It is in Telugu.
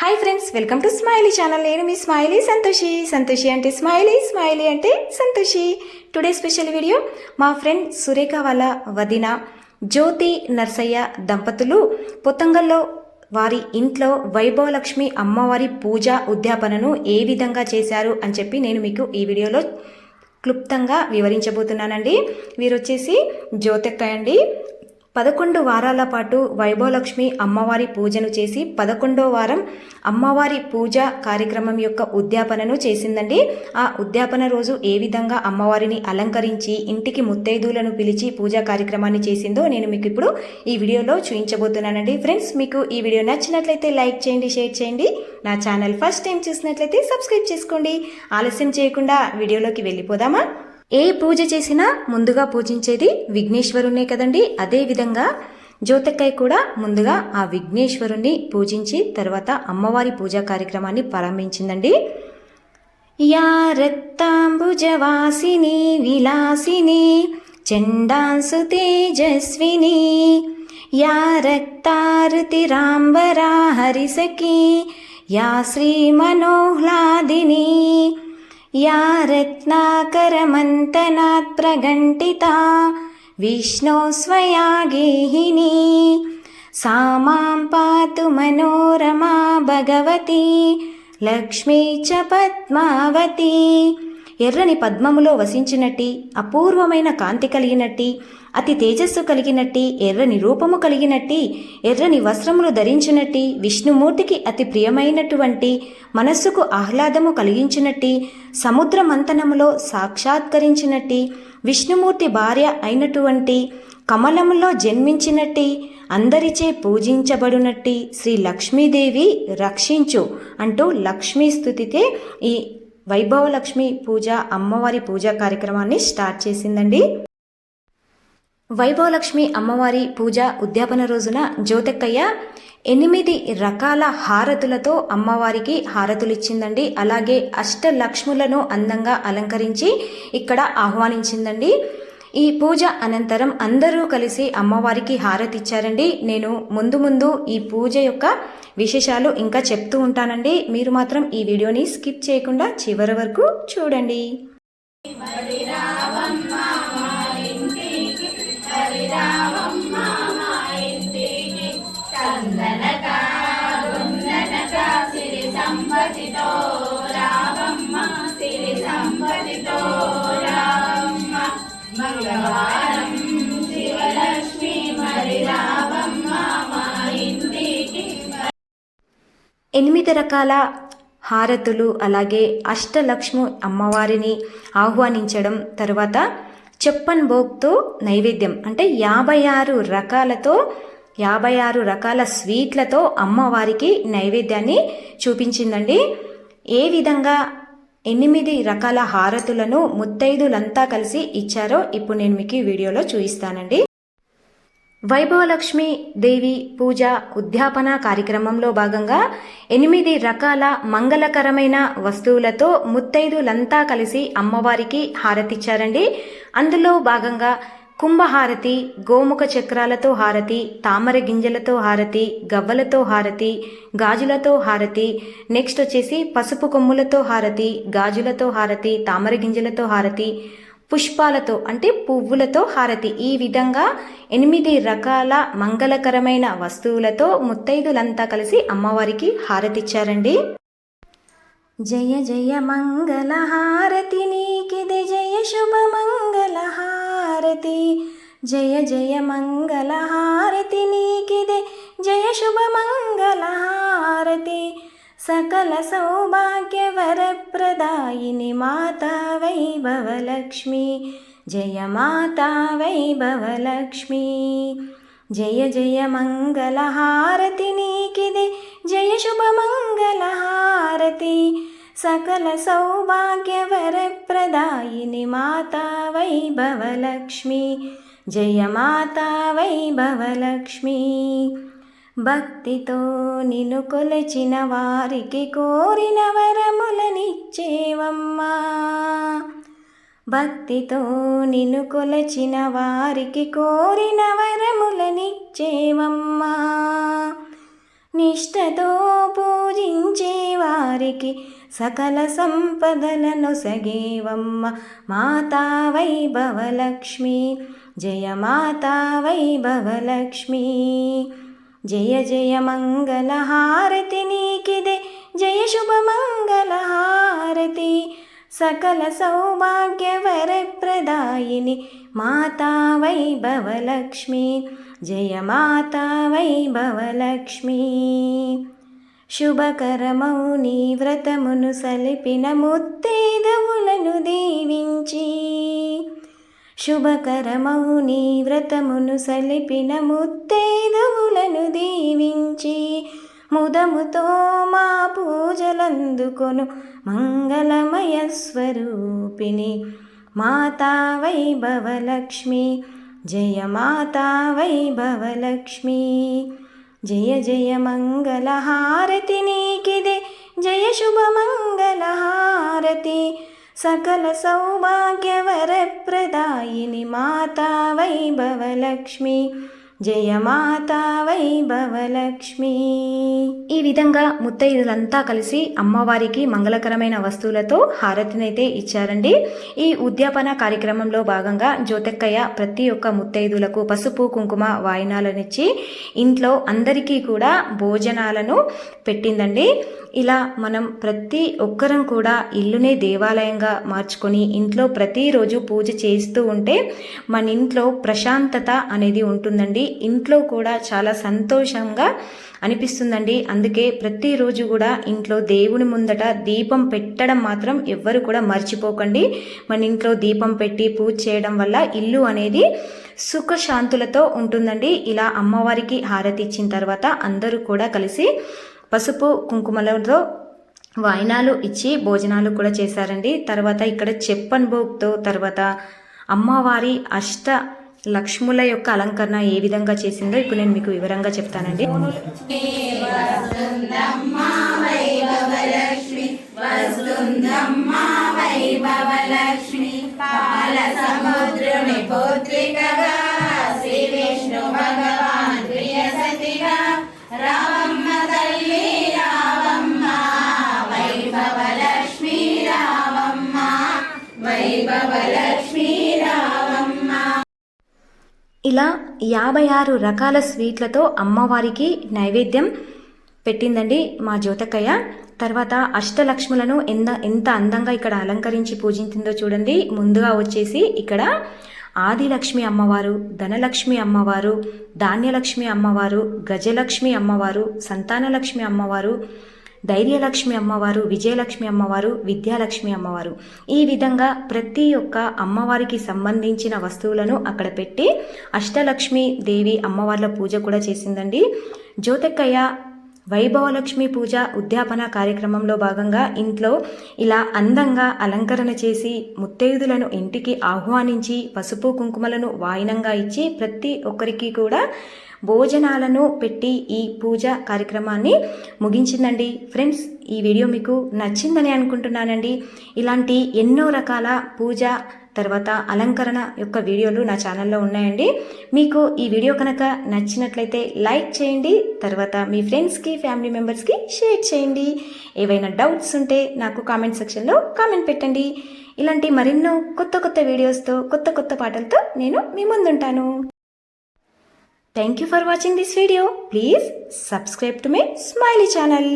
Hi friends welcome to Smiley channel నేను మీ స్మైలీ సంతోషి. సంతోషి అంటే స్మైలీ స్మైలీ అంటే సంతోషి. టుడే స్పెషల్ వీడియో మా ఫ్రెండ్ సురేఖ వాళ్ళ వదిన జ్యోతి నర్సయ్య దంపతులు పొత్తంగల్లో వారి ఇంట్లో వైభవలక్ష్మి అమ్మవారి పూజ ఉద్యాపనను ఏ విధంగా చేశారు అని చెప్పి నేను మీకు ఈ వీడియోలో క్లుప్తంగా వివరించబోతున్నానండి. వీరు వచ్చేసి జ్యోతిక్క అండి. పదకొండు వారాల పాటు వైభవలక్ష్మి అమ్మవారి పూజను చేసి పదకొండో వారం అమ్మవారి పూజ కార్యక్రమం యొక్క ఉద్యాపనను చేసిందండి. ఆ ఉద్యాపన రోజు ఏ విధంగా అమ్మవారిని అలంకరించి ఇంటికి ముత్తైదువులను పిలిచి పూజా కార్యక్రమాన్ని చేసిందో నేను మీకు ఇప్పుడు ఈ వీడియోలో చూపించబోతున్నానండి. ఫ్రెండ్స్ మీకు ఈ వీడియో నచ్చినట్లయితే లైక్ చేయండి షేర్ చేయండి. నా ఛానల్ ఫస్ట్ టైం చూసినట్లయితే సబ్స్క్రైబ్ చేసుకోండి. ఆలస్యం చేయకుండా వీడియోలోకి వెళ్ళిపోదామా? ఏ పూజ చేసినా ముందుగా పూజించేది విఘ్నేశ్వరుణ్ణే కదండి. అదే విధంగా కూడా ముందుగా ఆ విఘ్నేశ్వరుణ్ణి పూజించి తర్వాత అమ్మవారి పూజా కార్యక్రమాన్ని ప్రారంభించిందండి. యా రక్తాంబుజవాసిని విలాసిని చండాంసు తేజస్విని యా రక్తారుతిరాంబరా హరిసఖి యా శ్రీ మనోహ్లాదిని. या रत्नाकरमन्तनात् प्रगण्टिता विष्णो स्वया गेहिनी सा मां पातु मनोरमा भगवती లక్ష్మీ చ పద్మావతి ఎర్రని పద్మములో వసించినట్టి అపూర్వమైన కాంతి కలిగినట్టి అతి తేజస్సు కలిగినట్టి ఎర్రని రూపము కలిగినట్టి ఎర్రని వస్త్రములు ధరించినట్టి విష్ణుమూర్తికి అతి ప్రియమైనటువంటి మనస్సుకు ఆహ్లాదము కలిగించినట్టి సముద్ర మంతనములో సాక్షాత్కరించినట్టి విష్ణుమూర్తి భార్య అయినటువంటి కమలములో జన్మించినట్టి అందరిచే పూజించబడునట్టి శ్రీ లక్ష్మీదేవి రక్షించు అంటూ లక్ష్మీ స్థుతితే ఈ వైభవలక్ష్మి పూజ అమ్మవారి పూజా కార్యక్రమాన్ని స్టార్ట్ చేసిందండి. వైభవలక్ష్మి అమ్మవారి పూజ ఉద్యాపన రోజున జ్యోతక్కయ్య ఎనిమిది రకాల హారతులతో అమ్మవారికి హారతులు ఇచ్చిందండి అలాగే అష్టలక్ష్ములను అందంగా అలంకరించి ఇక్కడ ఆహ్వానించిందండి. ఈ పూజ అనంతరం అందరూ కలిసి అమ్మవారికి హారతి ఇచ్చారండి నేను ముందు ముందు ఈ పూజ యొక్క విశేషాలు ఇంకా చెప్తూ ఉంటానండి. మీరు మాత్రం ఈ వీడియోని స్కిప్ చేయకుండా చివరి వరకు చూడండి. ఎనిమిది రకాల హారతులు అలాగే అష్టలక్ష్మి అమ్మవారిని ఆహ్వానించడం తర్వాత చెప్పన్ భోగ్తో నైవేద్యం. అంటే యాభై ఆరు రకాలతో యాభై ఆరు రకాల స్వీట్లతో అమ్మవారికి నైవేద్యాన్ని చూపించిందండి. ఏ విధంగా ఎనిమిది రకాల హారతులను ముత్తైదులంతా కలిసి ఇచ్చారో ఇప్పుడు నేను మీకు ఈ వీడియోలో చూపిస్తానండి. వైభవలక్ష్మి దేవి పూజ ఉద్యాపన కార్యక్రమంలో భాగంగా ఎనిమిది రకాల మంగళకరమైన వస్తువులతో ముత్తైదులంతా కలిసి అమ్మవారికి హారతిచ్చారండి అందులో భాగంగా కుంభహారతి గోముఖ చక్రాలతో హారతి తామర గింజలతో హారతి గవ్వలతో హారతి గాజులతో హారతి నెక్స్ట్ వచ్చేసి పసుపు కొమ్ములతో హారతి గాజులతో హారతి తామర గింజలతో హారతి పుష్పాలతో అంటే పువ్వులతో హారతి. ఈ విధంగా ఎనిమిది రకాల మంగళకరమైన వస్తువులతో ముత్తైదులంతా కలిసి అమ్మవారికి హారతిచ్చారండి. జయ జయ మంగళ హారతి నీకిది జయ శుభ మంగళ హారతి. జయ జయ మంగళ హారతి నీకిదే జయ శుభ మంగళ హారతి. सकलसौभाग्यवरप्रदायिनि माता वैभवलक्ष्मी। जय माता वैभवलक्ष्मी। जय जय मङ्गलहारति नीकिदे। जय शुभमङ्गलहारति सकलसौभाग्यवरप्रदायिनि माता वैभवलक्ष्मी। जय माता वैभवलक्ष्मी। భక్తితో నిన్ను కొలచిన వారికి కోరిన వరములనిచ్చేవమ్మా. భక్తితో నిన్ను కొలచిన వారికి కోరిన వరములనిచ్చేవమ్మా. నిష్టతో పూజించే వారికి సకల సంపదలను సగేవమ్మ. మాతా వైభవలక్ష్మి జయ మాతా వైభవలక్ష్మి. జయ జయ మంగళ హారతి నీకిదే జయ శుభ మంగళ హారతి సకల సౌభాగ్య వరప్రదాయిని మాతా వైభవలక్ష్మి జయ మాతా వైభవలక్ష్మి. శుభకరమౌని వ్రతమును సలిపిన ముత్తేదవులను దీవించి శుభకరమౌని వ్రతమును సలిపిన ముత్తేదవులను దీవించి ముదముతో మా పూజలందుకొను మంగళమయ స్వరూపిణి. మాతా వైభవలక్ష్మి జయ మాతా వైభవలక్ష్మి. జయ జయ మంగళహారతి నీకిదే జయ శుభ హారతి सकलसौभाग्यवरप्रदायिनि माता वैभवलक्ष्मी। జయమాత వైభవలక్ష్మి. వైభవలక్ష్మి ఈ విధంగా ముత్తైదులంతా కలిసి అమ్మవారికి మంగళకరమైన వస్తువులతో హారతినైతే ఇచ్చారండి. ఈ ఉద్యాపన కార్యక్రమంలో భాగంగా జ్యోతక్కయ్య ప్రతి ఒక్క ముత్తైదులకు పసుపు కుంకుమ వాయినాలనిచ్చి ఇంట్లో అందరికీ కూడా భోజనాలను పెట్టిందండి. ఇలా మనం ప్రతి ఒక్కరం కూడా ఇల్లునే దేవాలయంగా మార్చుకొని ఇంట్లో ప్రతిరోజు పూజ చేస్తూ ఉంటే మన ఇంట్లో ప్రశాంతత అనేది ఉంటుందండి. ఇంట్లో కూడా చాలా సంతోషంగా అనిపిస్తుందండి. అందుకే ప్రతిరోజు కూడా ఇంట్లో దేవుని ముందట దీపం పెట్టడం మాత్రం ఎవ్వరు కూడా మర్చిపోకండి. మన ఇంట్లో దీపం పెట్టి పూజ చేయడం వల్ల ఇల్లు అనేది సుఖశాంతులతో ఉంటుందండి. ఇలా అమ్మవారికి హారతి ఇచ్చిన తర్వాత అందరూ కూడా కలిసి పసుపు కుంకుమలతో వాయినాలు ఇచ్చి భోజనాలు కూడా చేశారండి. తర్వాత ఇక్కడ చెప్పన్ భోగ్తో తర్వాత అమ్మవారి అష్ట లక్ష్ముల యొక్క అలంకరణ ఏ విధంగా చేసిందో ఇప్పుడు నేను మీకు వివరంగా చెప్తానండి. రామ ఇలా యాభై ఆరు రకాల స్వీట్లతో అమ్మవారికి నైవేద్యం పెట్టిందండి మా జ్యోతకయ్య. తర్వాత అష్టలక్ష్ములను ఎంత ఎంత అందంగా ఇక్కడ అలంకరించి పూజించిందో చూడండి. ముందుగా వచ్చేసి ఇక్కడ ఆదిలక్ష్మి అమ్మవారు ధనలక్ష్మి అమ్మవారు ధాన్యలక్ష్మి అమ్మవారు గజలక్ష్మి అమ్మవారు సంతానలక్ష్మి అమ్మవారు ధైర్యలక్ష్మి అమ్మవారు విజయలక్ష్మి అమ్మవారు విద్యాలక్ష్మి అమ్మవారు. ఈ విధంగా ప్రతి ఒక్క అమ్మవారికి సంబంధించిన వస్తువులను అక్కడ పెట్టి అష్టలక్ష్మి దేవి అమ్మవార్ల పూజ కూడా చేసిందండి. జ్యోతక్కయ్య వైభవలక్ష్మి పూజ ఉద్యాపన కార్యక్రమంలో భాగంగా ఇంట్లో ఇలా అందంగా అలంకరణ చేసి ముత్తైదులను ఇంటికి ఆహ్వానించి పసుపు కుంకుమలను వాయినంగా ఇచ్చి ప్రతి ఒక్కరికి కూడా భోజనాలను పెట్టి ఈ పూజ కార్యక్రమాన్ని ముగించిందండి. ఫ్రెండ్స్ ఈ వీడియో మీకు నచ్చిందని అనుకుంటున్నానండి. ఇలాంటి ఎన్నో రకాల పూజ తర్వాత అలంకరణ యొక్క వీడియోలు నా ఛానల్లో ఉన్నాయండి. మీకు ఈ వీడియో కనుక నచ్చినట్లయితే లైక్ చేయండి. తర్వాత మీ ఫ్రెండ్స్కి ఫ్యామిలీ మెంబర్స్కి షేర్ చేయండి. ఏవైనా డౌట్స్ ఉంటే నాకు కామెంట్ సెక్షన్లో కామెంట్ పెట్టండి. ఇలాంటి మరెన్నో కొత్త కొత్త వీడియోస్తో కొత్త కొత్త పాటలతో నేను మీ ముందుంటాను. Thank you for watching this video please subscribe to my Smiley channel